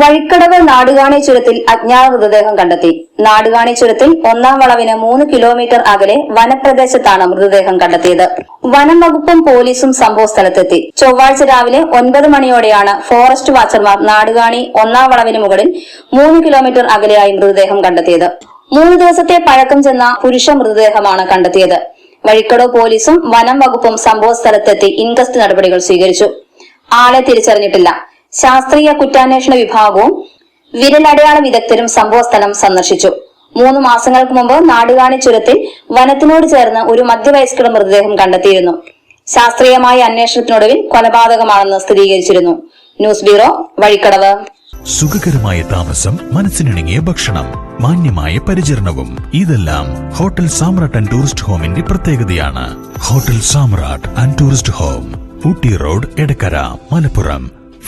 വഴിക്കടവ് നാടുകാണി ചുരത്തിൽ അജ്ഞാത മൃതദേഹം കണ്ടെത്തി. നാടുകാണി ചുരത്തിൽ ഒന്നാം വളവിന് മൂന്ന് കിലോമീറ്റർ അകലെ വനപ്രദേശത്താണ് മൃതദേഹം കണ്ടെത്തിയത്. വനം വകുപ്പും പോലീസും സംഭവ സ്ഥലത്തെത്തി. ചൊവ്വാഴ്ച രാവിലെ ഒൻപത് മണിയോടെയാണ് ഫോറസ്റ്റ് വാച്ചർമാർ നാടുകാണി ഒന്നാം വളവിന് മുകളിൽ മൂന്ന് കിലോമീറ്റർ അകലെയായി മൃതദേഹം കണ്ടെത്തിയത്. മൂന്ന് ദിവസത്തെ പഴക്കം ചെന്ന പുരുഷ മൃതദേഹമാണ് കണ്ടെത്തിയത്. വഴിക്കടവ് പോലീസും വനം വകുപ്പും സംഭവ സ്ഥലത്തെത്തി ഇൻകസ്റ്റ് നടപടികൾ സ്വീകരിച്ചു. ആളെ തിരിച്ചറിഞ്ഞിട്ടില്ല. ശാസ്ത്രീയ കുറ്റാന്വേഷണ വിഭാഗവും വിരലടയാള വിദഗ്ധരും സംഭവസ്ഥലം സന്ദർശിച്ചു. മൂന്ന് മാസങ്ങൾക്ക് മുമ്പ് നാടുകാണി ചുരത്തിൽ വനത്തിനോട് ചേർന്ന് ഒരു മധ്യവയസ്കയുടെ മൃതദേഹം കണ്ടെത്തിയിരുന്നു. ശാസ്ത്രീയമായ അന്വേഷണത്തിനൊടുവിൽ കൊലപാതകമാണെന്ന് സ്ഥിരീകരിച്ചിരുന്നു. News bureau Vazhikkadavu. സുഖകരമായ താമസം മനസ്സിനിണങ്ങിയ ഭക്ഷണം മാന്യമായ പരിചരണവും. ഇതെല്ലാം ഹോട്ടൽ സാമ്രാട്ട് ആൻഡ് ടൂറിസ്റ്റ് ഹോമിന്റെ പ്രത്യേകതയാണ്. Hotel Samrat and tourist home Ooty road Edakkara Malappuram.